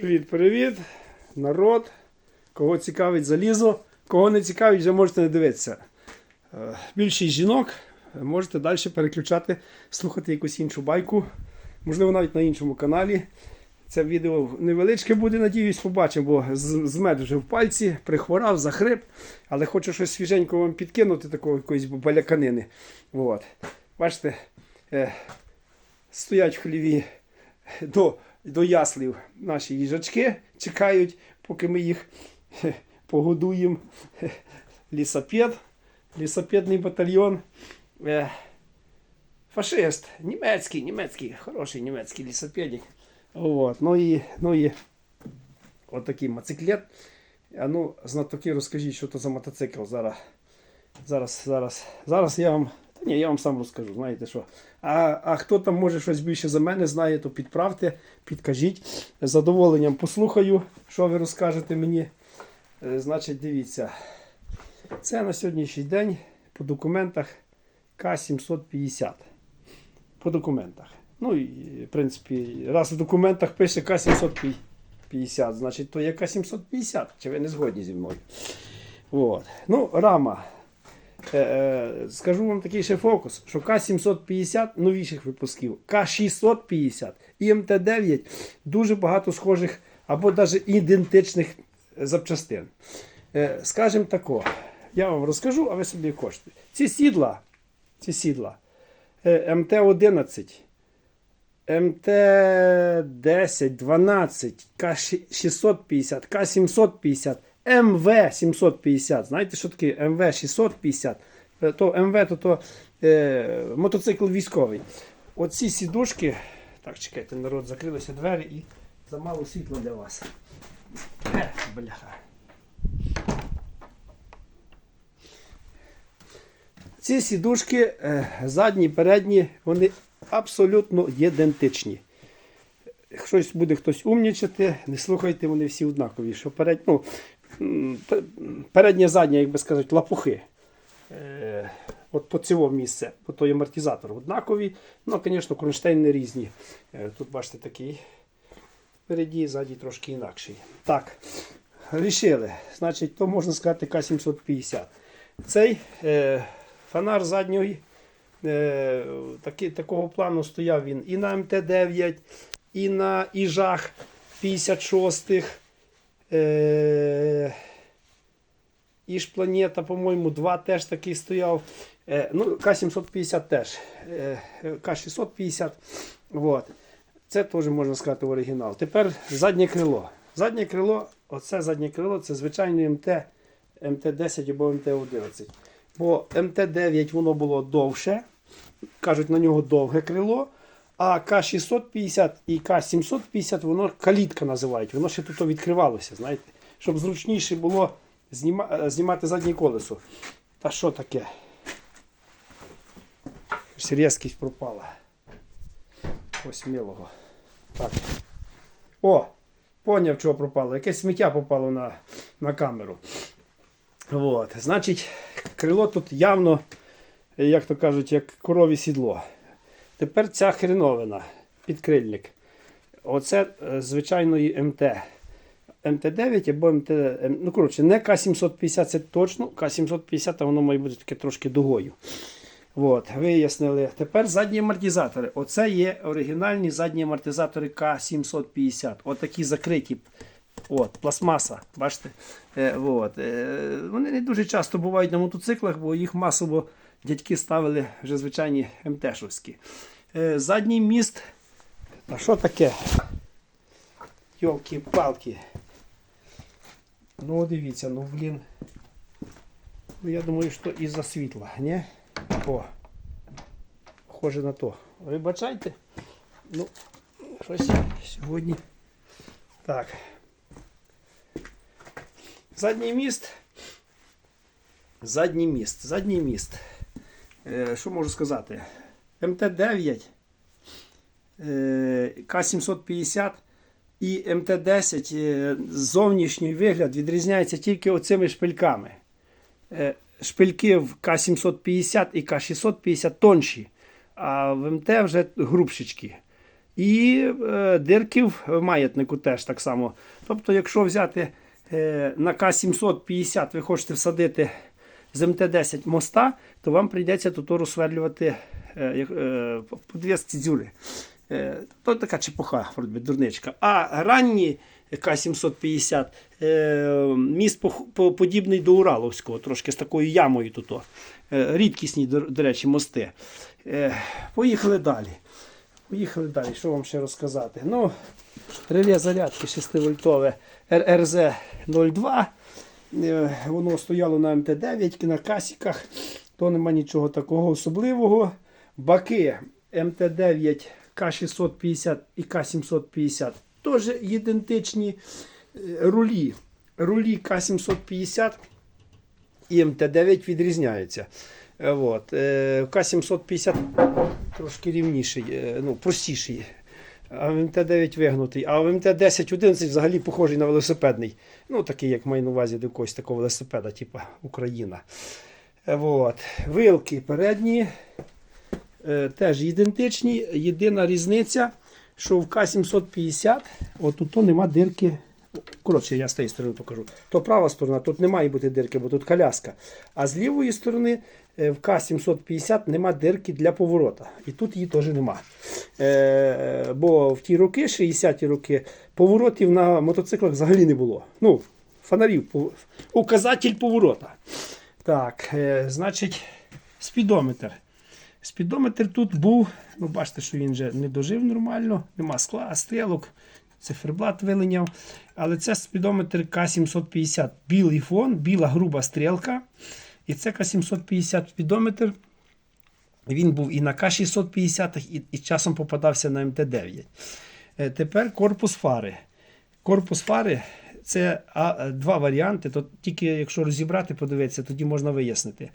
Привіт-привіт, народ. Кого цікавить залізо, кого не цікавить, вже можете не дивитися. Е, Більшість жінок е, можете далі переключати, слухати якусь іншу байку, можливо, навіть на іншому каналі. Це відео невеличке буде, надіюсь, побачимо, бо з, з вже в пальці, прихворав, захрип, але хочу щось свіженько вам підкинути, такого якоїсь баляканини. От. Бачите, е, стоять в хліві до, до яслів наші їжачки, чекають, поки ми їх погодуємо. Лісопед, лісопедний батальйон. Е, фашист, німецький, німецький, хороший німецький лісопедик. От, ну і, ну і отакий мотоциклет. А ну, знатоки, розкажіть, що це за мотоцикл зараз. Зараз, зараз, зараз я вам. Ні, я вам сам розкажу, знаєте що. А, а хто там може щось більше за мене знає, то підправте, підкажіть. З задоволенням послухаю, що ви розкажете мені. Е, Значить, дивіться. Це на сьогоднішній день по документах К750. По документах. Ну і, в принципі, раз в документах пише К750, значить, то є К750. Чи ви не згодні зі мною? От. Ну, рама. Е, е, скажу вам такий ще фокус, що К750 новіших випусків, К650 і МТ9 дуже багато схожих або навіть ідентичних запчастин. Е, скажімо тако, я вам розкажу, а ви собі кошти. Ці сідла, ці сідла е, МТ11, МТ10, 12, К650, К750, МВ750. Знаєте, що таке МВ650? Е, То МВ то, то е, мотоцикл військовий. Оці сідушки. Так, чекайте, народ, закрилися двері і замало світла для вас. Е, бляха. Ці сідушки, е, задні, передні, вони абсолютно ідентичні. Щось буде хтось умнічати, не слухайте, вони всі однакові. Що перед, ну, м, пе- передня, задня, як би сказати, лапухи. Е, от по цього місце, по той амортизатор однакові. Ну, звісно, кронштейни різні. Е, тут бачите такий. Впереді, ззаді трошки інакший. Так, рішили. Значить, то можна сказати К750. Цей е, фонар задньої е, таки, такого плану стояв він і на МТ-9, і на Іжах 56-х. Е, по-моєму, 2 теж такий стояв. Е, ну, К750 теж. Е, К650. Вот. Це теж можна сказати оригінал. Тепер заднє крило. Заднє крило, оце заднє крило це звичайне МТ, МТ-10 або МТ-11. Бо МТ-9 воно було довше. Кажуть, на нього довге крило. А К650 і К750 воно калітка називають. Воно ще тут відкривалося, знаєте, щоб зручніше було зніма, е, знімати заднє колесо. Та що таке? Різкість пропала. Ось милого. Так. О! Поняв, чого пропало. Якесь сміття попало на, на камеру. От. Значить, крило тут явно, як то кажуть, як корові сідло. Тепер ця хреновина, підкрильник. Оце е, звичайної МТ. МТ9 або МТ. Ну, коротше, не К750 це точно. К750 воно має бути таке трошки дугою. От, вияснили. Тепер задні амортизатори. Оце є оригінальні задні амортизатори К750. Отакі закриті. От, пластмаса. Бачите? Е, от. Е, вони не дуже часто бувають на мотоциклах, бо їх масово дядьки ставили вже звичайні МТ-шовські. Е, задній міст. А що таке? Йолки-палки. Ну, дивіться, ну блін. Ну, я думаю, що із-за світла, ні? О, схоже на то. Вибачайте. Ну, щось сьогодні. Так. Задній міст. Задній міст. Задній міст. Е, що можу сказати? МТ-9, е, К750 і МТ-10 е, зовнішній вигляд відрізняється тільки оцими шпильками. Шпильки в К750 і К650 тонші, а в МТ вже грубшечки. І дирки в маятнику теж так само. Тобто, якщо взяти на К750, ви хочете всадити з МТ-10 моста, то вам прийдеться тут розсверлювати е, е, по 200 дзюри. Е, то така чепуха, дурничка. А ранні К-750 е, міст подібний до Ураловського, трошки з такою ямою тут. Рідкісні, до, речі, мости. Поїхали далі. Поїхали далі. Що вам ще розказати? Ну, реле зарядки 6-вольтове РРЗ 02. Е, Воно стояло на МТ-9 на касіках. То нема нічого такого особливого. Баки МТ-9 К650 і К750 теж ідентичні Е, рулі. Рулі К750 і МТ-9 відрізняються. Е, От. е, К750 трошки рівніший, ну, простіший. А МТ-9 вигнутий. А МТ-10-11 взагалі похожий на велосипедний. Ну, такий, як маю на увазі до якогось такого велосипеда, типу Україна. Е, От. Вилки передні е, теж ідентичні. Єдина різниця, що в К750 отут нема дирки. Коротше, я з тієї сторони покажу. То права сторона, тут не має бути дирки, бо тут коляска. А з лівої сторони в К750 нема дирки для поворота. І тут її теж нема. Е, бо в ті роки, 60-ті роки, поворотів на мотоциклах взагалі не було. Ну, фонарів, указатель поворота. Так, е, значить, спідометр. Спідометр тут був, ну бачите, що він вже не дожив нормально, нема скла, стрілок, циферблат вилиняв. Але це спідометр К750. Білий фон, біла груба стрілка. І це К750 спідометр. Він був і на К650, і, і часом попадався на МТ-9. Е, Тепер корпус фари. Корпус фари це два варіанти. То тільки якщо розібрати, подивитися, тоді можна вияснити.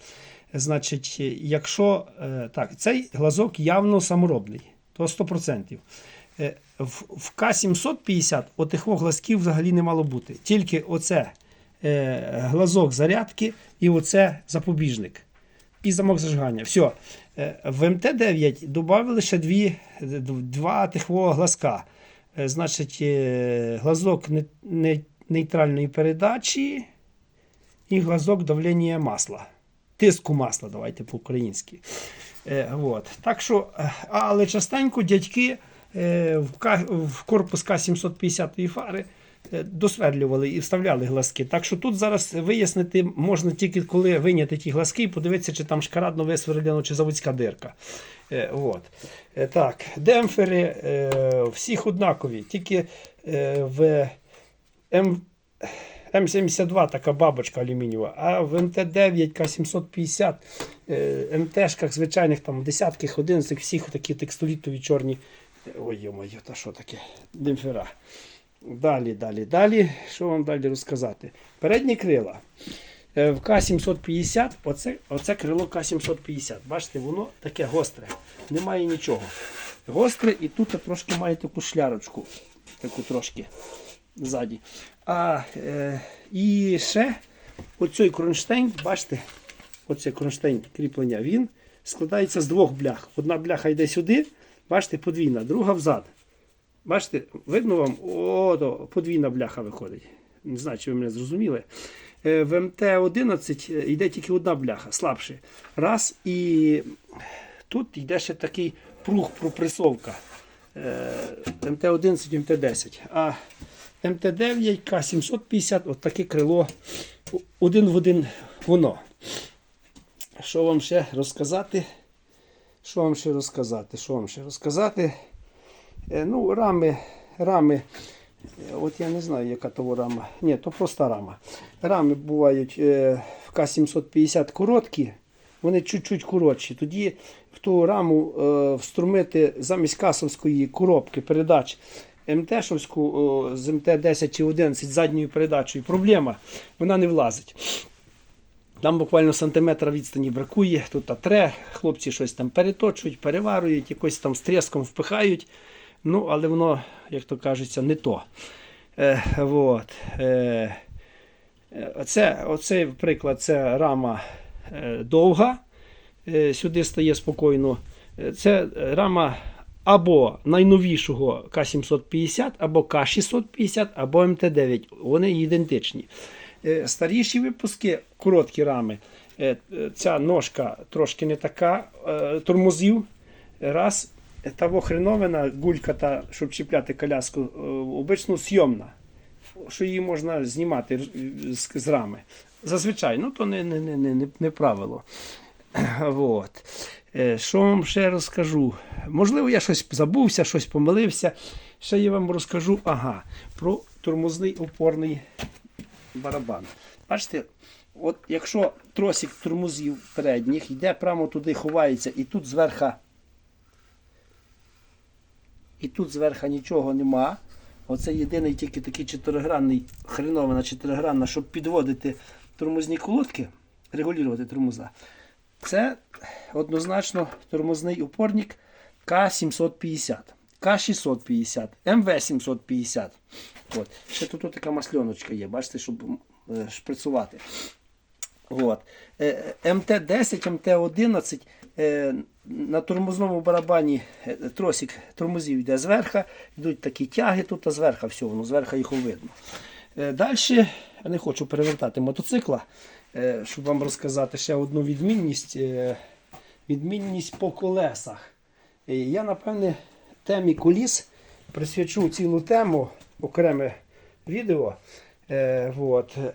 Значить, якщо е, так, цей глазок явно саморобний, то 100%. Е, В, в К750 отих глазків взагалі не мало бути. Тільки оце глазок зарядки і оце запобіжник. І замок зажигання. Все. Е, В МТ-9 додали ще дві, два тихвого глазка. Е, Значить, е, глазок не, не, нейтральної передачі і глазок давлення масла. Тиску масла, давайте по-українськи. Е, от. Так що, е, але частенько дядьки е, в, корпус К750 фари е, досверлювали і вставляли глазки. Так що тут зараз вияснити можна тільки коли виняти ті глазки і подивитися, чи там шкарадно висверлено, чи заводська дирка. Е, от. Е, так, демпфери е, всіх однакові, тільки е, в М, М72 така бабочка алюмінієва, а в МТ9 К750 е, МТшках звичайних там десятких, одинадцятих, всіх такі текстолітові чорні. Ой, йо-моє, та що таке? Демпфера. Далі, далі, далі. Що вам далі розказати? Передні крила. Е, В К750, оце, оце крило К750. Бачите, воно таке гостре. Немає нічого. Гостре і тут трошки має таку шлярочку. Таку трошки ззаді. А е, і ще оцей кронштейн, бачите, оцей кронштейн кріплення, він складається з двох блях. Одна бляха йде сюди, бачите, подвійна, друга взад. Бачите, видно вам, о, подвійна бляха виходить. Не знаю, чи ви мене зрозуміли. Е, В МТ-11 йде тільки одна бляха, слабше. Раз, і тут йде ще такий пруг пропресовка. Е, МТ-11, МТ-10. А МТ-9, К750, от таке крило один в один воно. Що вам ще розказати? Що вам ще розказати? Що вам ще розказати? Е, Ну, рами, рами. е, От я не знаю, яка того рама. Ні, то проста рама. Рами бувають е, в К750 короткі, вони чуть-чуть коротші. Тоді в ту раму вструмити замість касовської коробки передач МТ-шовську з МТ-10 чи 11 з задньою передачею. Проблема, вона не влазить. Там буквально сантиметра відстані бракує, тут а тре, хлопці щось там переточують, переварюють, якось там з тріском впихають. Ну, але воно, як то кажеться, не то. Е, вот. е, е, оце, оцей приклад це рама е, довга. Е, сюди стає спокійно. Е, Це рама або найновішого К750, або К650, або МТ9. Вони ідентичні. Е, Старіші випуски, короткі рами. Е, е, Ця ножка трошки не така е, тормозів. Раз. Та хреновина, гулька, та, щоб чіпляти коляску, е, обично зйомна що її можна знімати з, рами. Зазвичай, ну то не, не, не, не, не- не правило. Вот. Е, Що вам ще розкажу? Можливо, я щось забувся, щось помилився. Ще я вам розкажу ага, про тормозний опорний барабан. Бачите, от якщо тросик тормозів передніх йде прямо туди, ховається, і тут зверху і тут зверху нічого нема. Оце єдиний тільки такий чотиригранний, хреновина чотиригранна, щоб підводити тормозні колодки, регулювати тормоза. Це однозначно тормозний опорник К750, К650, МВ750. От. Ще тут от така масльоночка є, бачите, щоб е, шприцувати. От. Е, МТ-10, МТ-11 е, на тормозному барабані е, тросик тормозів йде зверху, йдуть такі тяги тут, а зверху все, воно зверху їх видно. Е, Далі я не хочу перевертати мотоцикла, е, щоб вам розказати ще одну відмінність. Відмінність по колесах. Я, напевне, темі коліс присвячу цілу тему, окреме відео. Е.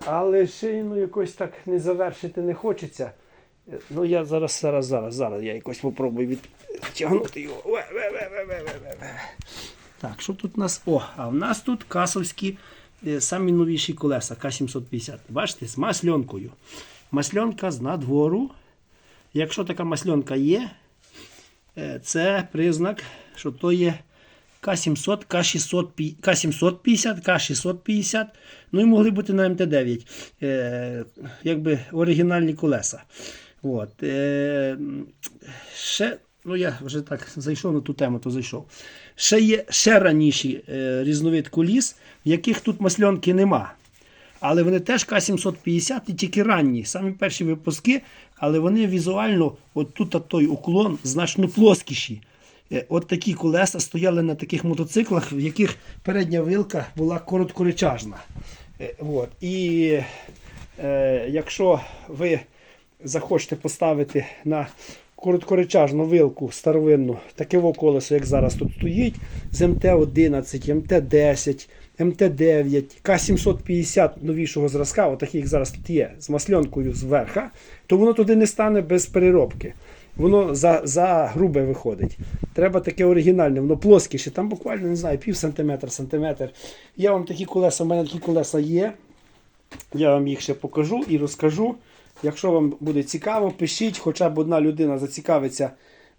Але ще ну, якось так не завершити не хочеться. Ну, я зараз, зараз, зараз, зараз я якось попробую відтягнути його. Ве, ве, ве, ве, ве. Так, що тут у нас? О, а в нас тут касовські е, самі новіші колеса К750. Бачите, з масльонкою. Масльонка з надвору. Якщо така масльонка є, е, це признак, що то є К700, К600, К750, К650, ну і могли бути на МТ9, е, якби оригінальні колеса. От. Е, ще, ну я вже так зайшов на ту тему, то зайшов. Ще є ще раніші е, різновид коліс, в яких тут масльонки нема. Але вони теж К750 і тільки ранні, самі перші випуски, але вони візуально, от тут той уклон значно плоскіші. Е, От такі колеса стояли на таких мотоциклах, в яких передня вилка була короткоречажна. Е, От. І е, якщо ви захочете поставити на короткоречажну вилку старовинну, таке колесо, як зараз тут стоїть, з МТ-11, МТ-10, МТ-9, К-750 новішого зразка, отакий, як зараз тут є, з масльонкою зверха, то воно туди не стане без переробки. Воно за, за грубе виходить. Треба таке оригінальне, воно плоскіше, там буквально не знаю, пів сантиметра, сантиметр. Я вам такі колеса, у мене такі колеса є. Я вам їх ще покажу і розкажу. Якщо вам буде цікаво, пишіть, хоча б одна людина зацікавиться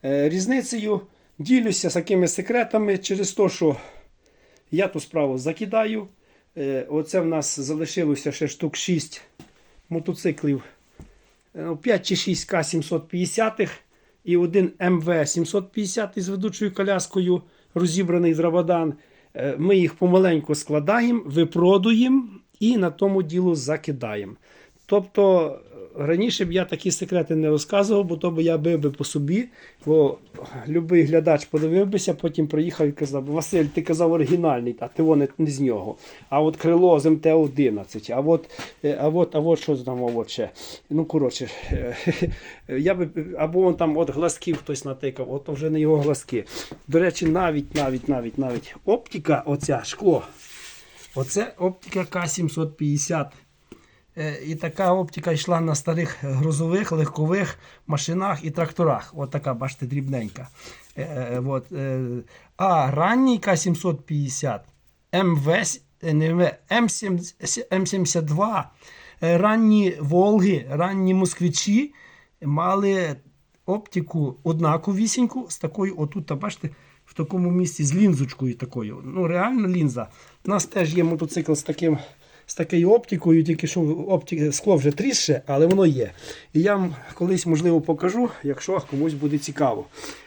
е, різницею. Ділюся такими секретами через те, що я ту справу закидаю. Е, оце в нас залишилося ще штук 6 мотоциклів. Е, 5 чи 6 К750 і один МВ 750 із ведучою коляскою, розібраний з Рабадан. Е, Ми їх помаленьку складаємо, випродуємо і на тому ділу закидаємо. Тобто раніше б я такі секрети не розказував, бо то б я бив би по собі, бо любий глядач подивив бися, потім приїхав і казав, Василь, ти казав оригінальний, а ти не, не з нього. А от крило з МТ-11, а от, е, а от, а от що там от ще. Ну, коротше, е, я би, або он там от глазків хтось натикав, от вже не його глазки. До речі, навіть, навіть, навіть, навіть оптика, оця шкло. Оце оптика К750. Е, І така оптика йшла на старих грузових, легкових машинах і тракторах. От така, бачите, дрібненька. Е, е, от, А ранній К750, МВ, е, не МВ, М7, М72, е, ранні Волги, ранні москвичі мали оптику однаковісіньку з такою, отут, бачите, в такому місці з лінзочкою такою. Ну, реально лінза. У нас теж є мотоцикл з таким. З такою оптикою, тільки що оптик, скло вже трісше, але воно є. І я вам колись, можливо, покажу, якщо комусь буде цікаво.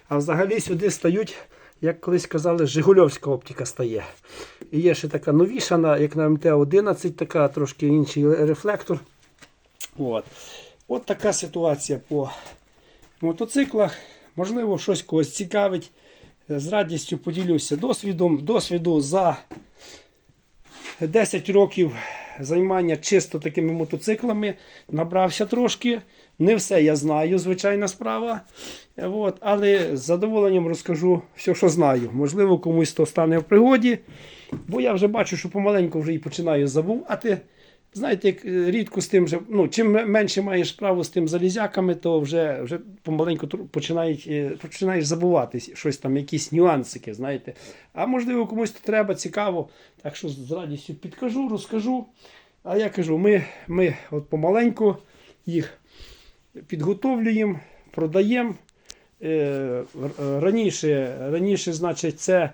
А взагалі сюди стають, як колись казали, Жигульовська оптика стає. І є ще така новіша, як на МТ-11, така трошки інший рефлектор. От. От така ситуація по мотоциклах. Можливо, щось когось цікавить. З радістю поділюся досвідом. Досвіду за 10 років займання чисто такими мотоциклами набрався трошки. Не все я знаю, звичайна справа. От, але з задоволенням розкажу все, що знаю. Можливо, комусь то стане в пригоді, бо я вже бачу, що помаленьку вже і починаю забувати. Знаєте, як е, рідко з тим же, ну, чим менше маєш справу з тим залізяками, то вже, вже помаленьку починають, е, починаєш забувати щось там, якісь нюансики, знаєте. А можливо, комусь то треба, цікаво. Так що з радістю підкажу, розкажу. А я кажу, ми, ми от помаленьку їх підготовлюємо, продаємо. Е, Раніше, раніше, значить, це,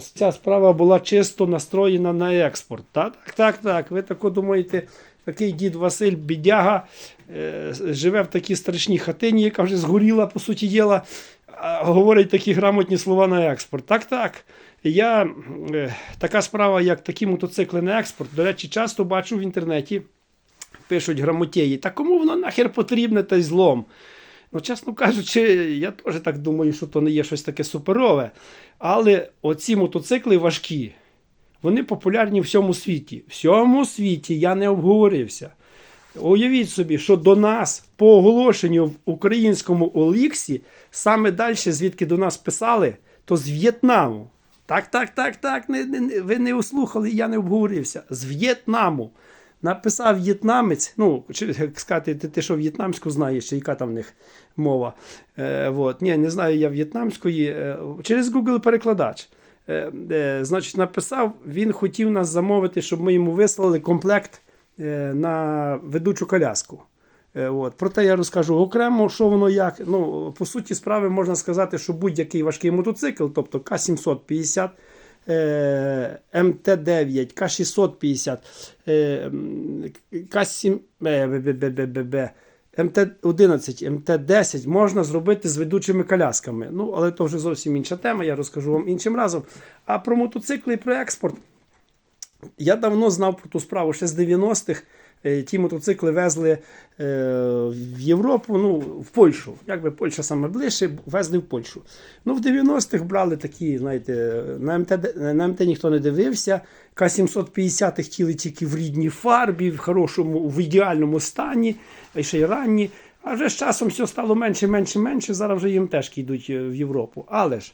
ця справа була чисто настроєна на експорт. Так, так, так. так. Ви тако думаєте, такий дід Василь Бідяга е, живе в такій страшній хатині, яка вже згоріла, по суті діла, говорить такі грамотні слова на експорт. Так, так. Я е, така справа, як такі мотоцикли на експорт, до речі, часто бачу в інтернеті, пишуть грамотєї, та кому воно нахер потрібне той злом? Ну, чесно кажучи, я теж так думаю, що то не є щось таке суперове. Але оці мотоцикли важкі, вони популярні в всьому світі. В всьому світі я не обговорився. Уявіть собі, що до нас по оголошенню в українському Оліксі, саме далі, звідки до нас писали, то з В'єтнаму. Так, так, так, так. Не, не, ви не услухали, я не обговорився. З В'єтнаму. Написав в'єтнамець, ну, як сказати, ти, ти що в'єтнамську знаєш, яка там в них мова. Е, вот. Ні, не знаю я в'єтнамської. Е, через Google перекладач. Е, е, значить, написав, він хотів нас замовити, щоб ми йому вислали комплект е, на ведучу коляску. Е, От. Проте я розкажу окремо, що воно як. Ну, по суті справи можна сказати, що будь-який важкий мотоцикл, тобто К-750, е, МТ-9, К-650, е, К-7, е, бе- бе- бе- бе- бе- бе, МТ-11, МТ-10 можна зробити з ведучими колясками. Ну, але це вже зовсім інша тема, я розкажу вам іншим разом. А про мотоцикли і про експорт. Я давно знав про ту справу ще з 90-х. Е, Ті мотоцикли везли е, в Європу, ну, в Польщу. Якби Польща саме ближче, везли в Польщу. Ну, в 90-х брали такі, знаєте, на МТ, на МТ ніхто не дивився. К-750 хотіли тільки в рідній фарбі, в хорошому, в ідеальному стані, а ще й ранні. А вже з часом все стало менше, менше, менше. Зараз вже їм теж йдуть е, в Європу. Але ж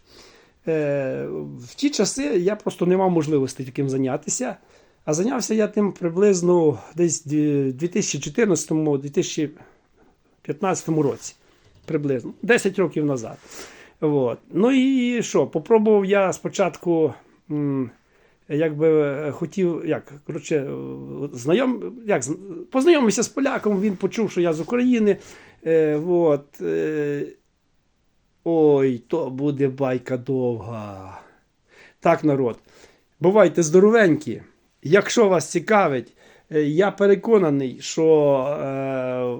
в ті часи я просто не мав можливості таким зайнятися. А зайнявся я тим приблизно десь в 2014-2015 році. Приблизно 10 років назад. От. Ну і що? Попробував я спочатку. Якби хотів, як коротше, знайом, як, познайомився з поляком, він почув, що я з України. Е, от, е, ой, то буде байка довга. Так, народ, бувайте здоровенькі. Якщо вас цікавить, е, я переконаний, що е,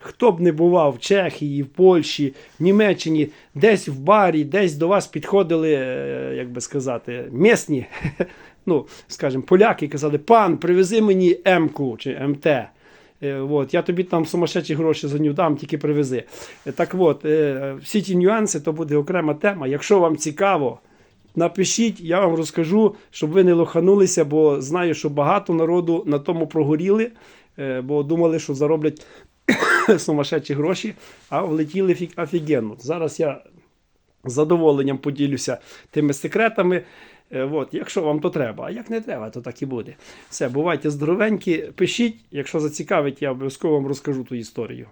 хто б не бував в Чехії, в Польщі, в Німеччині, десь в барі, десь до вас підходили, е, як би сказати, місні, ну, скажімо, поляки казали, пан, привези мені М-ку чи МТ. Е, От, я тобі там сумасшедші гроші за нього дам, тільки привези. Е, Так от, всі ті нюанси, то буде окрема тема. Якщо вам цікаво, напишіть, я вам розкажу, щоб ви не лоханулися, бо знаю, що багато народу на тому прогоріли, е, бо думали, що зароблять сумасшедші гроші, а влетіли офігенно. Зараз я з задоволенням поділюся тими секретами. Е, От, якщо вам то треба, а як не треба, то так і буде. Все, бувайте здоровенькі, пишіть, якщо зацікавить, я обов'язково вам розкажу ту історію.